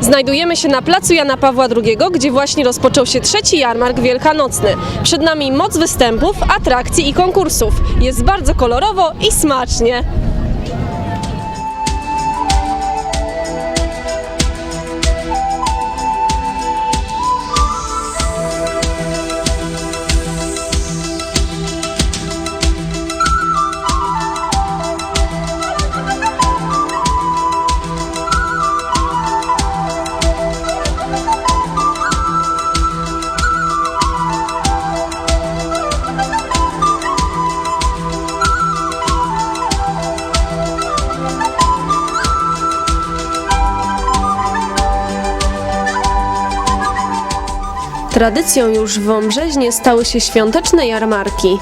Znajdujemy się na placu Jana Pawła II, gdzie właśnie rozpoczął się trzeci jarmark wielkanocny. Przed nami moc występów, atrakcji i konkursów. Jest bardzo kolorowo i smacznie. Tradycją już w Wąbrzeźnie stały się świąteczne jarmarki.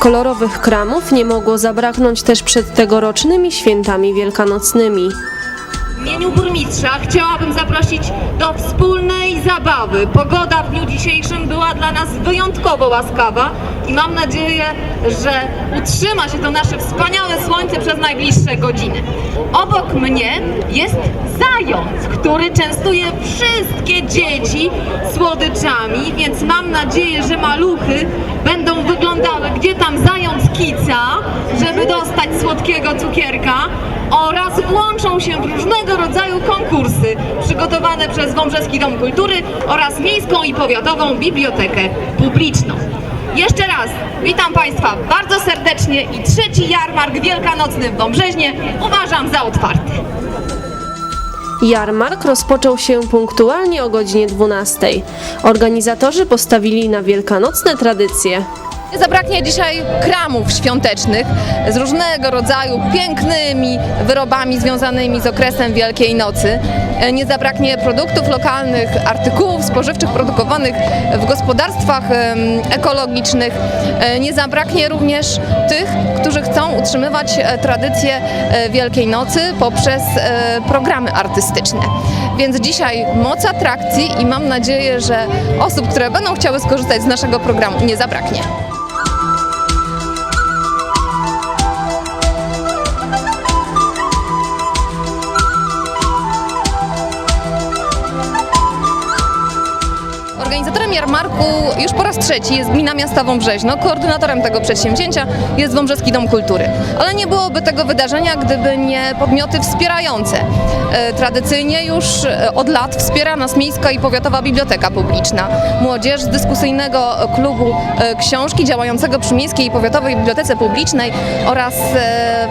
Kolorowych kramów nie mogło zabraknąć też przed tegorocznymi świętami wielkanocnymi. W imieniu burmistrza chciałabym zaprosić do wspólnej zabawy. Pogoda w dniu dzisiejszym była dla nas wyjątkowo łaskawa i mam nadzieję, że utrzyma się to nasze wspaniałe słońce przez najbliższe godziny. Obok mnie jest zając, który częstuje wszystkie dzieci słodyczami, więc mam nadzieję, że maluchy będą wyglądały, gdzie tam zając kica, żeby dostać słodkiego cukierka oraz włączą się różnego rodzaju konkursy przygotowane przez Wąbrzeski Dom Kultury oraz Miejską i Powiatową Bibliotekę Publiczną. Jeszcze raz witam Państwa bardzo serdecznie i trzeci jarmark wielkanocny w Wąbrzeźnie uważam za otwarty. Jarmark rozpoczął się punktualnie o godzinie 12. Organizatorzy postawili na wielkanocne tradycje. Nie zabraknie dzisiaj kramów świątecznych z różnego rodzaju pięknymi wyrobami związanymi z okresem Wielkiej Nocy. Nie zabraknie produktów lokalnych, artykułów spożywczych produkowanych w gospodarstwach ekologicznych. E, Nie zabraknie również tych, którzy chcą utrzymywać e, tradycję e, Wielkiej Nocy poprzez programy artystyczne. Więc dzisiaj moc atrakcji i mam nadzieję, że osób, które będą chciały skorzystać z naszego programu nie zabraknie. Jarmarku już po raz trzeci jest Gmina Miasta Wąbrzeźno. Koordynatorem tego przedsięwzięcia jest Wąbrzeski Dom Kultury. Ale nie byłoby tego wydarzenia, gdyby nie podmioty wspierające. E, Tradycyjnie już e, od lat wspiera nas Miejska i Powiatowa Biblioteka Publiczna. Młodzież z dyskusyjnego klubu e, książki działającego przy Miejskiej i Powiatowej Bibliotece Publicznej oraz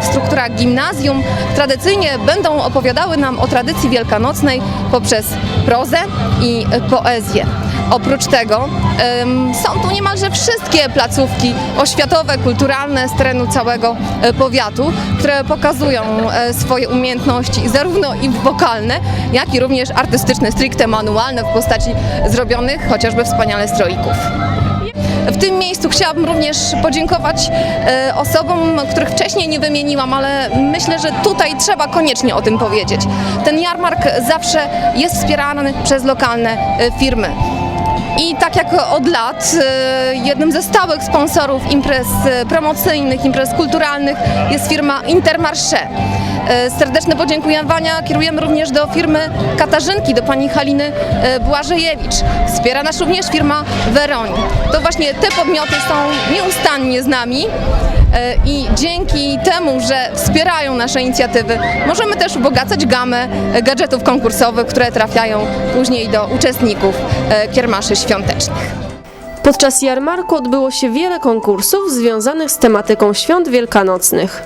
w strukturach gimnazjum tradycyjnie będą opowiadały nam o tradycji wielkanocnej poprzez prozę i poezję. Oprócz tego są tu niemalże wszystkie placówki oświatowe, kulturalne z terenu całego e, powiatu, które pokazują e, swoje umiejętności zarówno i wokalne, jak i również artystyczne, stricte manualne w postaci zrobionych chociażby wspaniale stroików. W tym miejscu chciałabym również podziękować e, osobom, których wcześniej nie wymieniłam, ale myślę, że tutaj trzeba koniecznie o tym powiedzieć. Ten jarmark zawsze jest wspierany przez lokalne firmy. I tak jak od lat e, jednym ze stałych sponsorów imprez e, promocyjnych, imprez kulturalnych jest firma Intermarché. E, Serdeczne podziękowania kierujemy również do firmy Katarzynki, do pani Haliny Błażejewicz. Wspiera nas również firma Weroń. To właśnie te podmioty są nieustannie z nami i dzięki temu, że wspierają nasze inicjatywy, możemy też ubogacać gamę e, gadżetów konkursowych, które trafiają później do uczestników e, kiermaszy świątecznych. Podczas jarmarku odbyło się wiele konkursów związanych z tematyką świąt wielkanocnych.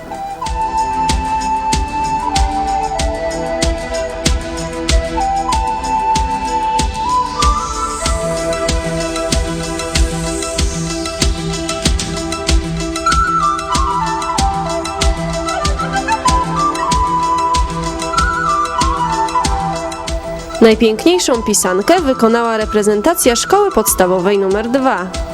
Najpiękniejszą pisankę wykonała reprezentacja szkoły podstawowej nr 2.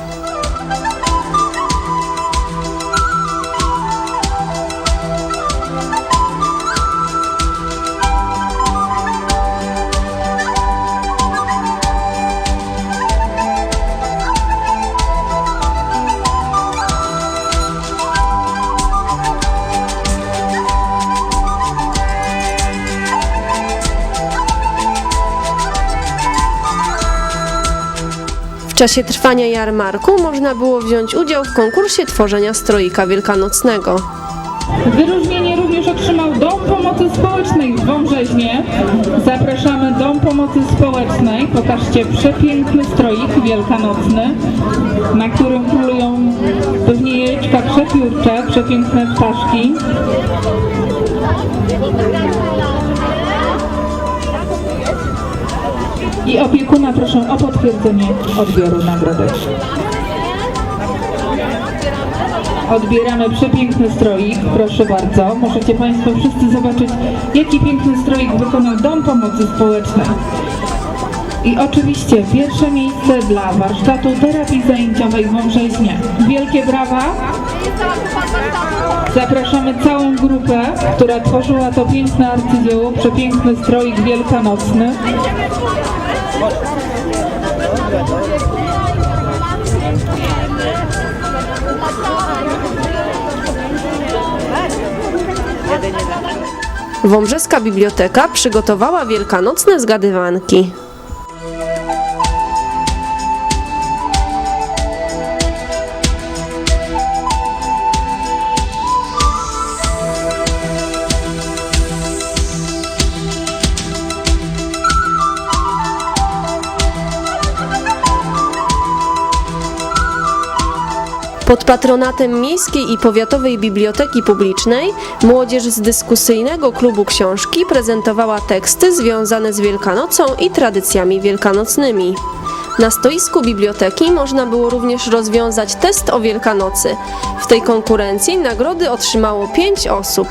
czasie trwania jarmarku można było wziąć udział w konkursie tworzenia stroika wielkanocnego. Wyróżnienie również otrzymał Dom Pomocy Społecznej w Wąbrzeźnie. Zapraszamy Dom Pomocy Społecznej. Pokażcie przepiękny stroik wielkanocny, na którym królują pewnie jajeczka przepiórcze, przepiękne ptaszki. I opiekuna proszę o potwierdzenie odbioru nagrody. Odbieramy przepiękny stroik, proszę bardzo. Możecie Państwo wszyscy zobaczyć, jaki piękny stroik wykonał Dom Pomocy Społecznej. I oczywiście pierwsze miejsce dla warsztatu terapii zajęciowej w Wąbrzeźnie. Wielkie brawa. Zapraszamy całą grupę, która tworzyła to piękne arcydzieło, przepiękny stroik wielkanocny. Wąbrzeska Biblioteka przygotowała wielkanocne zgadywanki. Pod patronatem Miejskiej i Powiatowej Biblioteki Publicznej młodzież z dyskusyjnego klubu książki prezentowała teksty związane z Wielkanocą i tradycjami wielkanocnymi. Na stoisku biblioteki można było również rozwiązać test o Wielkanocy. W tej konkurencji nagrody otrzymało pięć osób.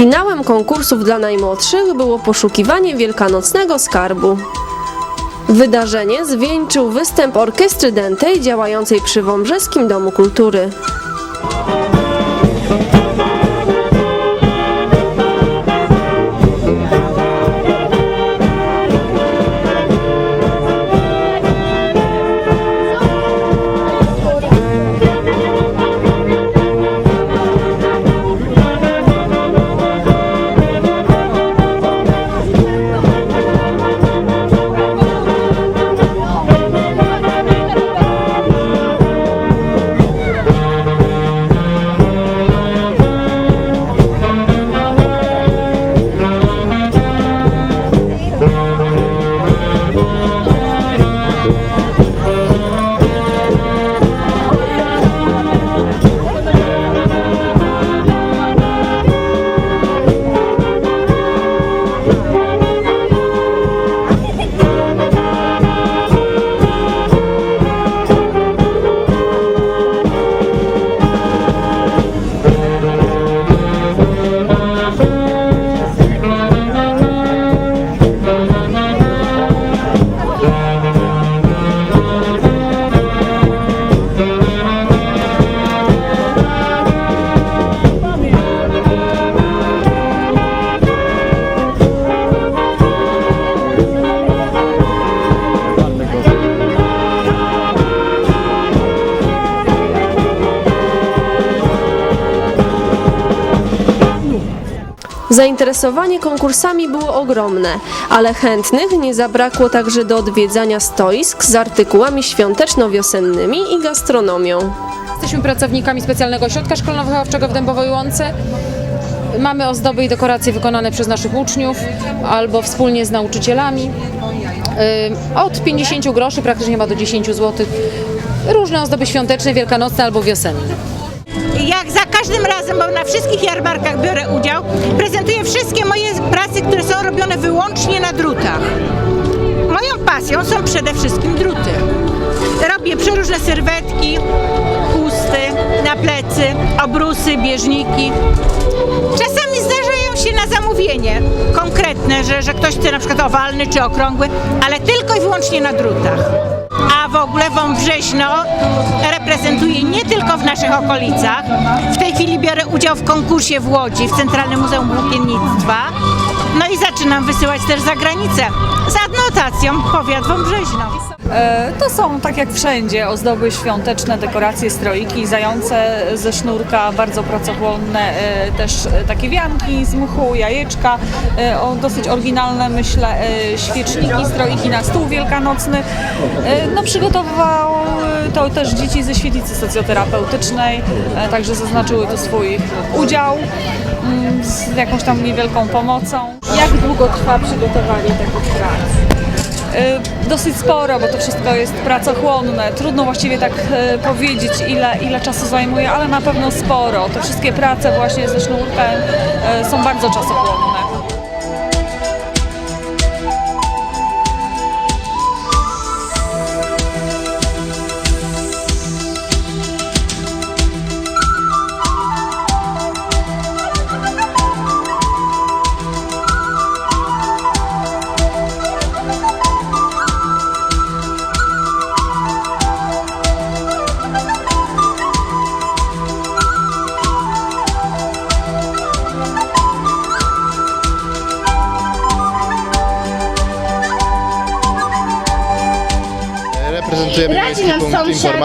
Finałem konkursów dla najmłodszych było poszukiwanie wielkanocnego skarbu. Wydarzenie zwieńczył występ orkiestry dętej działającej przy Wąbrzeskim Domu Kultury. Zainteresowanie konkursami było ogromne, ale chętnych nie zabrakło także do odwiedzania stoisk z artykułami świąteczno-wiosennymi i gastronomią. Jesteśmy pracownikami specjalnego ośrodka szkolno-wychowawczego w Dębowej Łące. Mamy ozdoby i dekoracje wykonane przez naszych uczniów albo wspólnie z nauczycielami. Od 50 groszy praktycznie chyba do 10 zł. Różne ozdoby świąteczne, wielkanocne albo wiosenne. Każdym razem, bo na wszystkich jarmarkach biorę udział, prezentuję wszystkie moje prace, które są robione wyłącznie na drutach. Moją pasją są przede wszystkim druty. Robię przeróżne serwetki, chusty na plecy, obrusy, bieżniki. Czasami zdarzają się na zamówienie konkretne, że, że ktoś chce na przykład owalny czy okrągły, ale tylko i wyłącznie na drutach. A w ogóle Wąbrzeźno reprezentuje nie tylko w naszych okolicach. W tej chwili biorę udział w konkursie w Łodzi, w Centralnym Muzeum Włókiennictwa. No i zaczynam wysyłać też za granicę z adnotacją powiat Wąbrzeźno. E, To są, tak jak wszędzie, ozdoby świąteczne, dekoracje, stroiki, zające ze sznurka, bardzo pracochłonne, e, też takie wianki z mchu, jajeczka, e, dosyć oryginalne, myślę, świeczniki, stroiki na stół wielkanocny. No, przygotowywały to też dzieci ze świetlicy socjoterapeutycznej, także zaznaczyły tu swój udział mm, z jakąś tam niewielką pomocą. Jak długo trwa przygotowanie takich prac? Y, Dosyć sporo, bo to wszystko jest pracochłonne. Trudno właściwie tak y, powiedzieć, ile, ile czasu zajmuje, ale na pewno sporo. Te wszystkie prace właśnie ze sznurkiem y, są bardzo czasochłonne.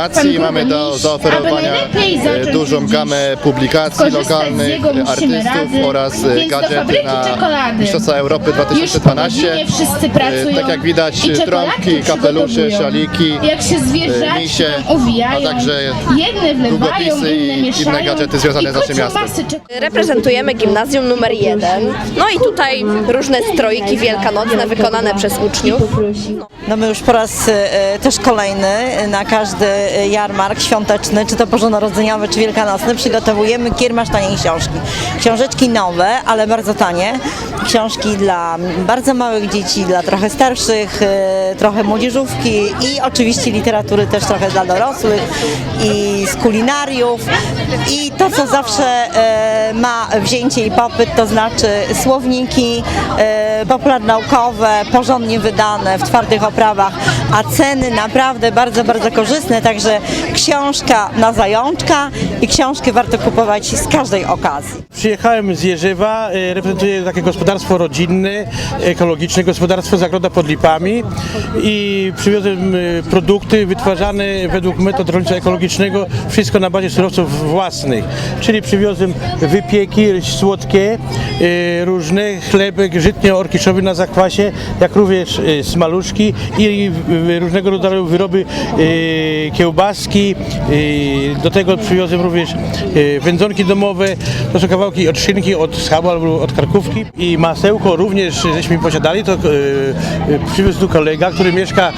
Informacji mamy do zaoferowania e, dużą gamę publikacji lokalnych, artystów oraz e, gadżety na. Mistrzostwa Europy Już po 2012. godzinie wszyscy pracują E, Tak jak widać trąbki, kapelusze, szaliki, Jak się zwierzaczki misie, a także jedne wlewają, długopisy i inne gadżety związane z naszym miastem. Reprezentujemy gimnazjum numer jeden. No i tutaj różne strojki wielkanocne wykonane przez uczniów. No my już po raz też kolejny na każdy jarmark świąteczny, czy to bożonarodzeniowy, czy wielkanocny, przygotowujemy kiermasz taniej książki. Książeczki nowe, ale bardzo tanie. Książki dla bardzo małych dzieci, dla trochę starszych, e, trochę młodzieżówki i oczywiście literatury też trochę dla dorosłych i z kulinariów. I to, co zawsze e, ma wzięcie i popyt, to znaczy słowniki popularnaukowe, porządnie wydane, w twardych oprawach, a ceny naprawdę bardzo, bardzo korzystne, także książka na zajączka i książki warto kupować z każdej okazji. Przyjechałem z Jerzewa, e, reprezentuję takie gospodarstwo rodzinne, ekologiczne, gospodarstwo Zagroda pod Lipami i przywiozłem e, produkty wytwarzane według metod rolnictwa ekologicznego, wszystko na bazie surowców własnych, czyli przywiozłem wypieki słodkie, e, różne, chlebek żytnio-orkiszowy na zakwasie, jak również smaluszki i różnego rodzaju wyroby e, kiełbaski, e, do tego przywiozłem również e, wędzonki domowe, to są kawałki od szynki, od schabu albo od karkówki. I masełko również żeśmy posiadali, to e, przywiózł tu kolega, który mieszka e,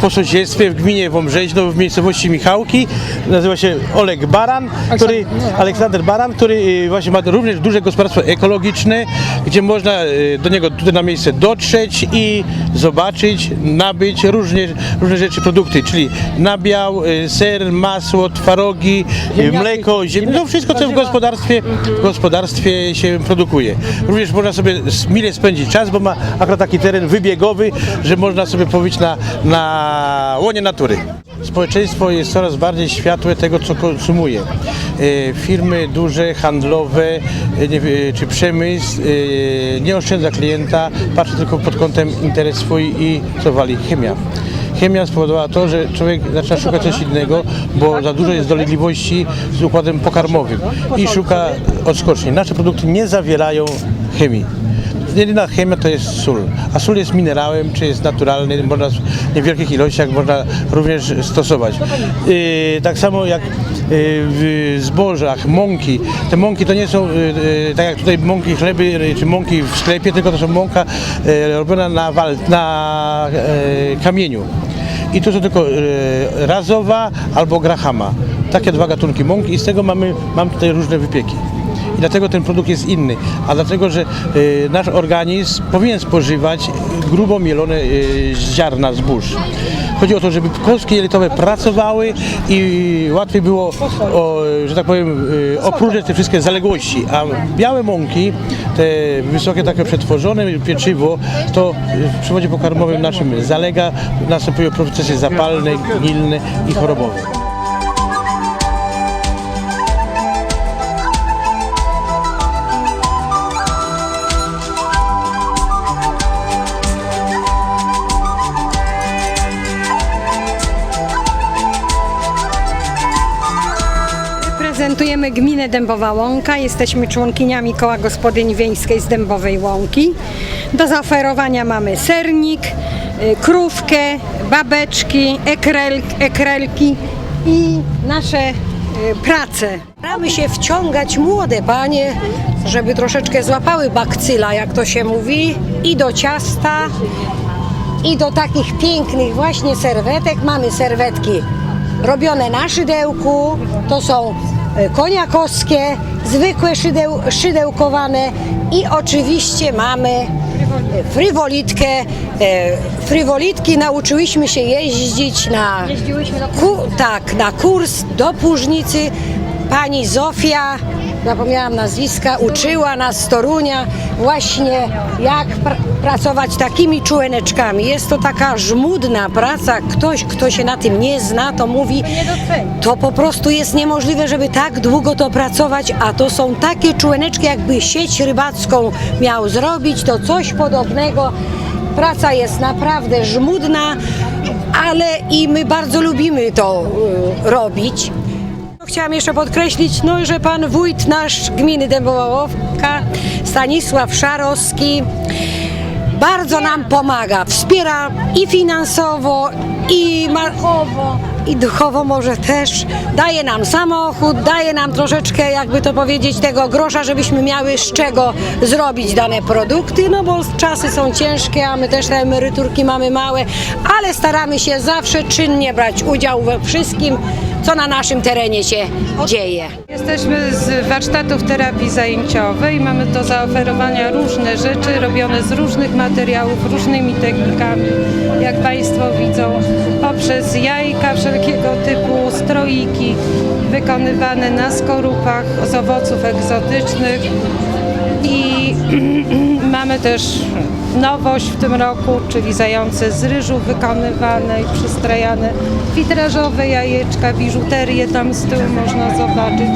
po sąsiedztwie w gminie Wąbrzeźno w miejscowości Michałki, nazywa się Oleg Baran, który, Aleksander Baran, który właśnie ma również duże gospodarstwo ekologiczne, gdzie można do niego tutaj na miejsce dotrzeć i zobaczyć, nabyć różne, różne rzeczy, produkty, czyli nabiał, e, ser, masło, twarogi, e, mleko, ziemniaki, no wszystko co w gospodarstwie, w gospodarstwie się produkuje. Również można sobie mile spędzić czas, bo ma akurat taki teren wybiegowy, że można sobie pobyć na, na łonie natury. Społeczeństwo jest coraz bardziej światłe tego, co konsumuje. E, Firmy duże, handlowe czy przemysł nie oszczędza klienta, patrzy tylko pod kątem interes swój i co wali chemia. Chemia spowodowała to, że człowiek zaczyna szukać coś innego, bo za dużo jest dolegliwości z układem pokarmowym i szuka odskoczni. Nasze produkty nie zawierają chemii. Jedyna chemia to jest sól, a sól jest minerałem, czy jest naturalny, można w niewielkich ilościach można również stosować. Yy, tak samo jak yy, w zbożach, mąki. Te mąki to nie są yy, yy, tak jak tutaj mąki chleby, czy mąki w sklepie, tylko to są mąka robiona na, na kamieniu. I to są tylko yy, razowa albo grahama. Takie dwa gatunki mąki i z tego mamy, mam tutaj różne wypieki. I dlatego ten produkt jest inny. A dlatego, że y, nasz organizm powinien spożywać grubo mielone y, ziarna zbóż. Chodzi o to, żeby kostki jelitowe pracowały i łatwiej było, o, że tak powiem, y, opróżniać te wszystkie zaległości. A białe mąki, te wysokie takie przetworzone pieczywo, to w przewodzie pokarmowym naszym zalega, następują procesy zapalne, gnilne i chorobowe. Reprezentujemy gminę Dębowa Łąka. Jesteśmy członkiniami Koła Gospodyń Wiejskiej z Dębowej Łąki. Do zaoferowania mamy sernik, y, krówkę, babeczki, ekrel, ekrelki i nasze y, prace. Staramy się wciągać młode panie, żeby troszeczkę złapały bakcyla, jak to się mówi, i do ciasta, i do takich pięknych właśnie serwetek mamy serwetki robione na szydełku. To są koniakowskie, zwykłe szydeł, szydełkowane i oczywiście mamy e, frywolitkę. E, Frywolitki nauczyłyśmy się jeździć na, ku, tak, na kurs do Płużnicy. Pani Zofia, zapomniałam nazwiska, uczyła nas z Torunia właśnie jak pr- pracować takimi czułeneczkami. Jest to taka żmudna praca. Ktoś, kto się na tym nie zna, to mówi, to po prostu jest niemożliwe, żeby tak długo to pracować, a to są takie czułeneczki, jakby sieć rybacką miał zrobić, to coś podobnego. Praca jest naprawdę żmudna, ale i my bardzo lubimy to y, robić. Chciałam jeszcze podkreślić, no, że pan wójt nasz gminy Dębołowka, Stanisław Szarowski, bardzo nam pomaga, wspiera i finansowo, i, ma, i duchowo może też. Daje nam samochód, daje nam troszeczkę, jakby to powiedzieć, tego grosza, żebyśmy miały z czego zrobić dane produkty, no bo czasy są ciężkie, a my też te emeryturki mamy małe, ale staramy się zawsze czynnie brać udział we wszystkim, co na naszym terenie się dzieje. Jesteśmy z warsztatów terapii zajęciowej. Mamy do zaoferowania różne rzeczy robione z różnych materiałów, różnymi technikami, jak Państwo widzą, poprzez jajka wszelkiego typu, stroiki wykonywane na skorupach z owoców egzotycznych i mamy też nowość w tym roku, czyli zające z ryżu wykonywane i przystrajane, witrażowe jajeczka, biżuterię tam z tyłu można zobaczyć,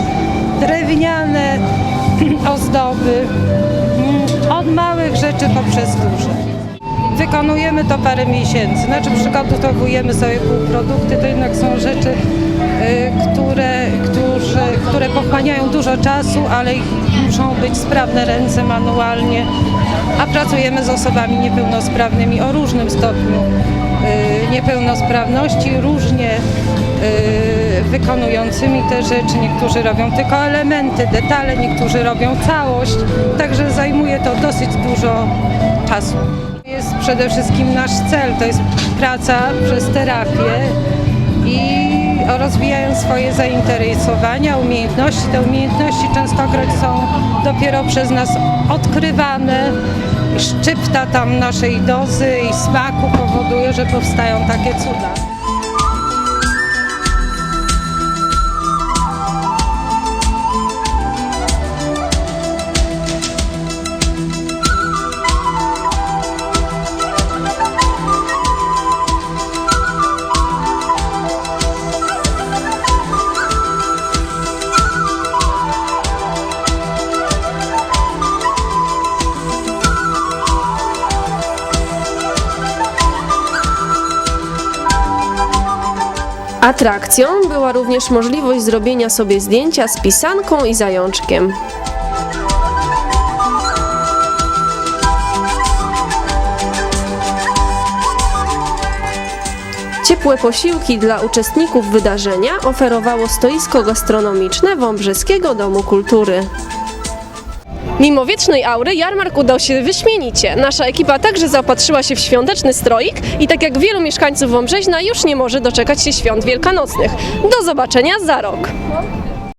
drewniane ozdoby, mm, od małych rzeczy poprzez duże. Wykonujemy to parę miesięcy, znaczy przygotowujemy sobie półprodukty, to jednak są rzeczy, y, które, które, pochłaniają dużo czasu, ale muszą być sprawne ręce manualnie, a pracujemy z osobami niepełnosprawnymi o różnym stopniu y, niepełnosprawności, różnie y, wykonującymi te rzeczy. Niektórzy robią tylko elementy, detale, niektórzy robią całość, także zajmuje to dosyć dużo czasu. Jest przede wszystkim nasz cel, to jest praca przez terapię i rozwijają swoje zainteresowania, umiejętności. Te umiejętności częstokroć są dopiero przez nas odkrywane. Szczypta tam naszej dozy i smaku powoduje, że powstają takie cuda. Atrakcją była również możliwość zrobienia sobie zdjęcia z pisanką i zajączkiem. Ciepłe posiłki dla uczestników wydarzenia oferowało stoisko gastronomiczne Wąbrzeskiego Domu Kultury. Mimo wiecznej aury jarmark udał się wyśmienicie. Nasza ekipa także zaopatrzyła się w świąteczny stroik i tak jak wielu mieszkańców Wąbrzeźna już nie może doczekać się świąt wielkanocnych. Do zobaczenia za rok!